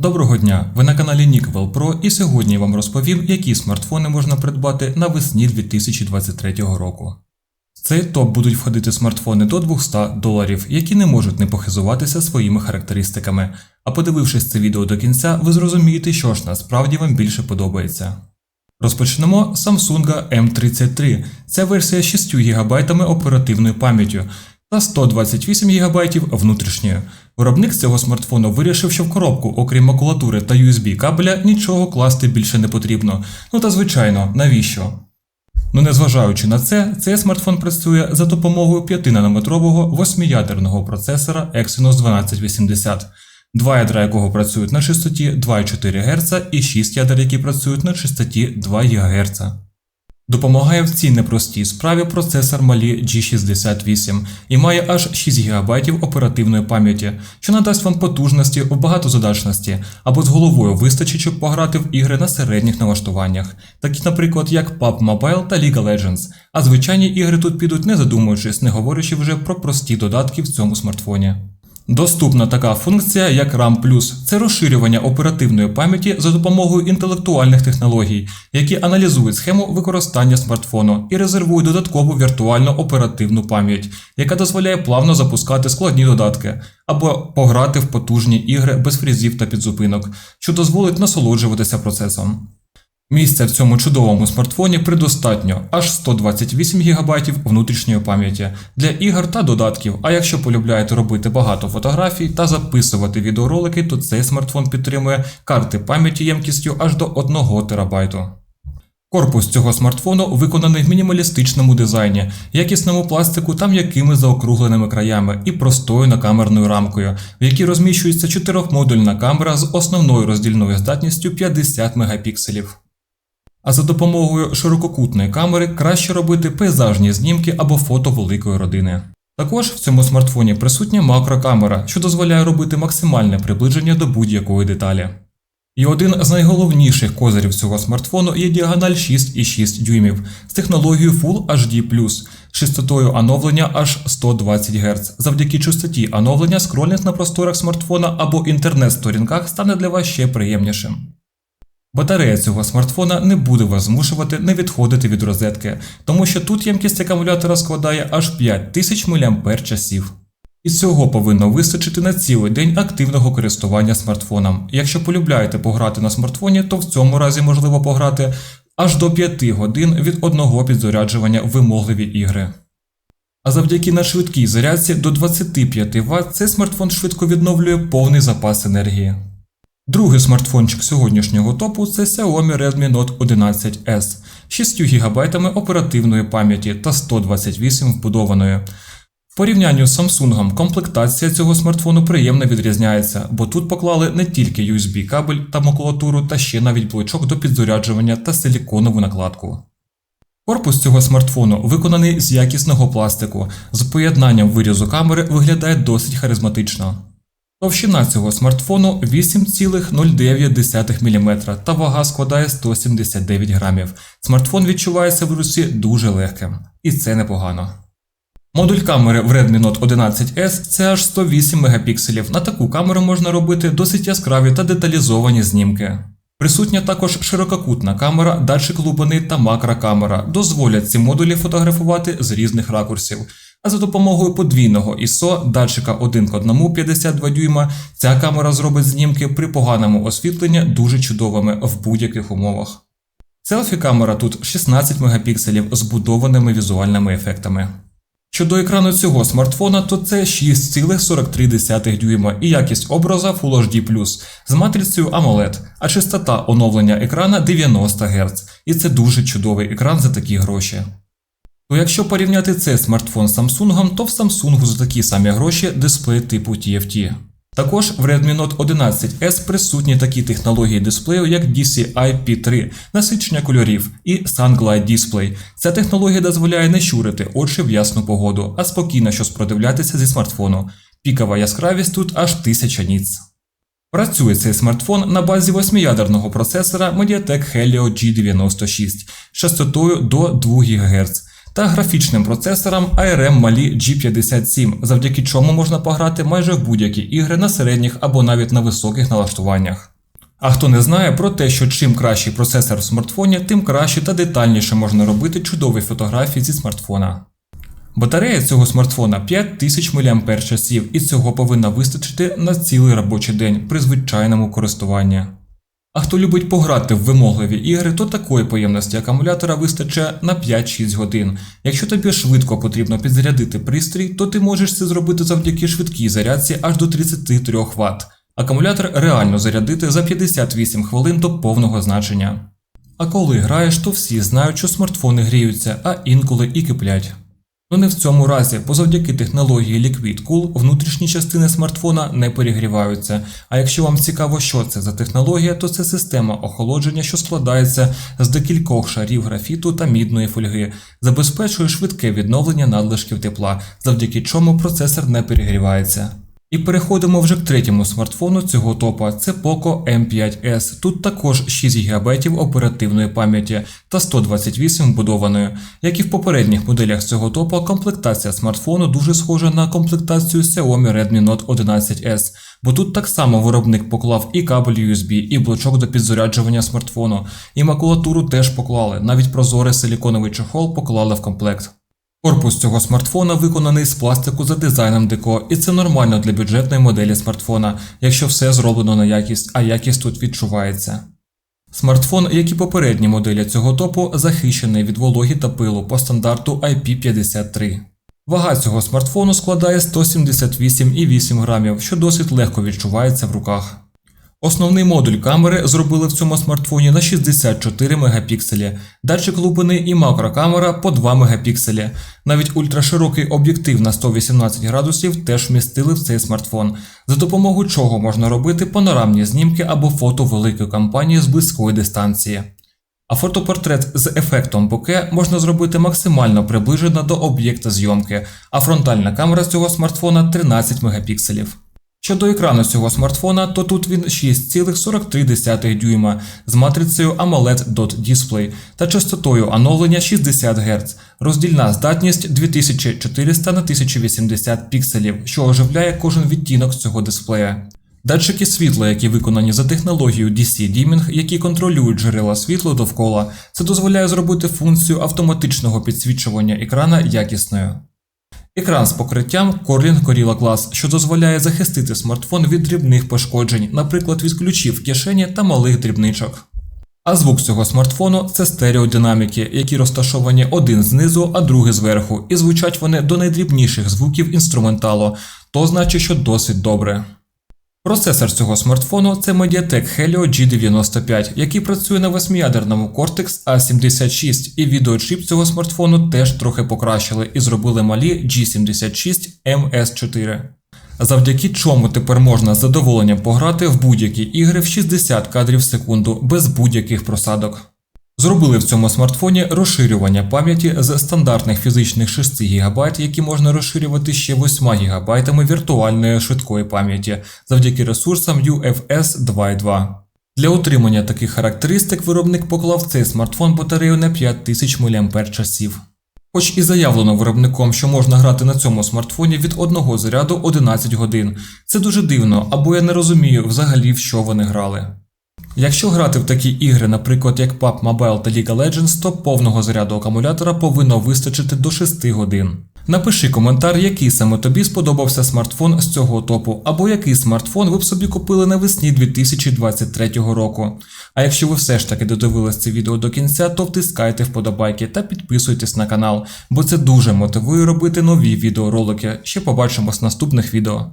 Доброго дня! Ви на каналі Nіквел Pro і сьогодні я вам розповім, які смартфони можна придбати навесні 2023 року. В цей топ будуть входити смартфони до 200 доларів, які не можуть не похизуватися своїми характеристиками. А подивившись це відео до кінця, ви зрозумієте, що ж насправді вам більше подобається. Розпочнемо з Samsung M33. Ця версія з 6 ГБ оперативною пам'яттю та 128 ГБ внутрішньою. Виробник цього смартфону вирішив, що в коробку, окрім макулатури та USB кабеля, нічого класти більше не потрібно. Ну та звичайно, навіщо? Ну незважаючи на це, цей смартфон працює за допомогою 5-нанометрового 8-ядерного процесора Exynos 1280, два ядра якого працюють на частоті 2,4 Гц і 6 ядер, які працюють на частоті 2 ГГц. Допомагає в цій непростій справі процесор Mali G68 і має аж 6 ГБ оперативної пам'яті, що надасть вам потужності в багатозадачності або з головою вистачить, щоб пограти в ігри на середніх налаштуваннях, такі, наприклад, як PUBG Mobile та League Legends. А звичайні ігри тут підуть не задумуючись, не говорячи вже про прості додатки в цьому смартфоні. Доступна така функція, як RAM+, це розширювання оперативної пам'яті за допомогою інтелектуальних технологій, які аналізують схему використання смартфону і резервують додаткову віртуальну оперативну пам'ять, яка дозволяє плавно запускати складні додатки або пограти в потужні ігри без фрізів та підзупинок, що дозволить насолоджуватися процесом. Місця в цьому чудовому смартфоні предостатньо аж 128 ГБ внутрішньої пам'яті для ігор та додатків. А якщо полюбляєте робити багато фотографій та записувати відеоролики, то цей смартфон підтримує карти пам'яті ємкістю аж до 1 ТБ. Корпус цього смартфону виконаний в мінімалістичному дизайні, якісному пластику та м'якими заокругленими краями і простою накамерною рамкою, в якій розміщується чотирьохмодульна камера з основною роздільною здатністю 50 мегапікселів. А за допомогою ширококутної камери краще робити пейзажні знімки або фото великої родини. Також в цьому смартфоні присутня макрокамера, що дозволяє робити максимальне приближення до будь-якої деталі. І один з найголовніших козирів цього смартфону є діагональ 6,6 дюймів з технологією Full HD+, з частотою оновлення аж 120 Гц. Завдяки частоті оновлення скролінг на просторах смартфона або інтернет-сторінках стане для вас ще приємнішим. Батарея цього смартфона не буде вас змушувати не відходити від розетки, тому що тут ємкість акумулятора складає аж 5000 мАч. І цього повинно вистачити на цілий день активного користування смартфоном. Якщо полюбляєте пограти на смартфоні, то в цьому разі можливо пограти аж до 5 годин від одного підзаряджування вимогливі ігри. А завдяки надшвидкій зарядці до 25 Вт цей смартфон швидко відновлює повний запас енергії. Другий смартфончик сьогоднішнього топу це Xiaomi Redmi Note 11S з 6 ГБ оперативної пам'яті та 128 вбудованої. В порівнянні з Samsung комплектація цього смартфону приємно відрізняється, бо тут поклали не тільки USB кабель та макулатуру, та ще навіть блочок до підзаряджування та силіконову накладку. Корпус цього смартфону виконаний з якісного пластику, з поєднанням вирізу камери виглядає досить харизматично. Товщина цього смартфону 8,09 мм та вага складає 179 грамів. Смартфон відчувається в руці дуже легким, і це непогано. Модуль камери в Redmi Note 11S це аж 108 мегапікселів. На таку камеру можна робити досить яскраві та деталізовані знімки. Присутня також ширококутна камера, датчик глибини та макрокамера дозволять ці модулі фотографувати з різних ракурсів. А за допомогою подвійного ISO датчика 1 к 1 52 дюйма ця камера зробить знімки при поганому освітленні дуже чудовими в будь-яких умовах. Селфі-камера тут 16 мегапікселів з будованими візуальними ефектами. Щодо екрану цього смартфона, то це 6,43 дюйма і якість образа Full HD+, з матрицею AMOLED, а частота оновлення екрана 90 Гц, і це дуже чудовий екран за такі гроші. То якщо порівняти цей смартфон з Samsung, то в Samsung за такі самі гроші дисплей типу TFT. Також в Redmi Note 11S присутні такі технології дисплею, як DCI-P3, насичення кольорів і Sunglide Display. Ця технологія дозволяє не щурити очі в ясну погоду, а спокійно щось продивлятися зі смартфону. Пікова яскравість тут аж 1000 ніц. Працює цей смартфон на базі 8-ядерного процесора Mediatek Helio G96 з частотою до 2 ГГц та графічним процесором ARM Mali G57, завдяки чому можна пограти майже в будь-які ігри на середніх або навіть на високих налаштуваннях. А хто не знає про те, що чим кращий процесор в смартфоні, тим краще та детальніше можна робити чудові фотографії зі смартфона. Батарея цього смартфона 5000 мАч, і цього повинна вистачити на цілий робочий день при звичайному користуванні. А хто любить пограти в вимогливі ігри, то такої поємності акумулятора вистачає на 5-6 годин. Якщо тобі швидко потрібно підзарядити пристрій, то ти можеш це зробити завдяки швидкій зарядці аж до 33 Вт. Акумулятор реально зарядити за 58 хвилин до повного значення. А коли граєш, то всі знають, що смартфони гріються, а інколи і киплять. Ну не в цьому разі, бо завдяки технології Liquid Cool внутрішні частини смартфона не перегріваються. А якщо вам цікаво, що це за технологія, то це система охолодження, що складається з декількох шарів графіту та мідної фольги, забезпечує швидке відновлення надлишків тепла, завдяки чому процесор не перегрівається. І переходимо вже к третьому смартфону цього топа. Це Poco M5S. Тут також 6 ГБ оперативної пам'яті та 128 вбудованої. Як і в попередніх моделях цього топа, комплектація смартфону дуже схожа на комплектацію Xiaomi Redmi Note 11S, бо тут так само виробник поклав і кабель USB, і блочок до підзаряджування смартфону, і макулатуру теж поклали, навіть прозорий силіконовий чохол поклали в комплект. Корпус цього смартфона виконаний з пластику за дизайном Деко, і це нормально для бюджетної моделі смартфона, якщо все зроблено на якість, а якість тут відчувається. Смартфон, як і попередні моделі цього топу, захищений від вологі та пилу по стандарту IP53. Вага цього смартфону складає 178,8 грамів, що досить легко відчувається в руках. Основний модуль камери зробили в цьому смартфоні на 64 мегапікселі, датчик глибини і макрокамера по 2 мегапікселі. Навіть ультраширокий об'єктив на 118 градусів теж вмістили в цей смартфон, за допомогою чого можна робити панорамні знімки або фото великої кампанії з близької дистанції. А фотопортрет з ефектом боке можна зробити максимально приближено до об'єкта зйомки, а фронтальна камера з цього смартфона 13 мегапікселів. Щодо екрану цього смартфона, то тут він 6,43 дюйма з матрицею AMOLED Dot Display та частотою оновлення 60 Гц, роздільна здатність 2400 на 1080 пікселів, що оживляє кожен відтінок цього дисплея. Датчики світла, які виконані за технологією DC Dimming, які контролюють джерела світла довкола, це дозволяє зробити функцію автоматичного підсвічування екрана якісною. Екран з покриттям Corning Gorilla Glass, що дозволяє захистити смартфон від дрібних пошкоджень, наприклад, від ключів кишені та малих дрібничок. А звук цього смартфону це стереодинаміки, які розташовані один знизу, а другий зверху, і звучать вони до найдрібніших звуків інструменталу, то значить, що досить добре. Процесор цього смартфону це Mediatek Helio G95, який працює на восьмиядерному Cortex A76, і відеочіп цього смартфону теж трохи покращили і зробили малі G76 MS4. Завдяки чому тепер можна з задоволенням пограти в будь-які ігри в 60 кадрів в секунду без будь-яких просадок. Зробили в цьому смартфоні розширювання пам'яті з стандартних фізичних 6 ГБ, які можна розширювати ще 8 ГБ віртуальної швидкої пам'яті завдяки ресурсам UFS 2.2. Для отримання таких характеристик виробник поклав цей смартфон батарею на 5000 мАч. Хоч і заявлено виробником, що можна грати на цьому смартфоні від одного заряду 11 годин. Це дуже дивно, або я не розумію взагалі в що вони грали. Якщо грати в такі ігри, наприклад, як PUBG Mobile та League Legends, то повного заряду акумулятора повинно вистачити до 6 годин. Напиши коментар, який саме тобі сподобався смартфон з цього топу, або який смартфон ви б собі купили навесні 2023 року. А якщо ви все ж таки додивились це відео до кінця, то втискайте вподобайки та підписуйтесь на канал, бо це дуже мотивує робити нові відеоролики. Ще побачимось в наступних відео.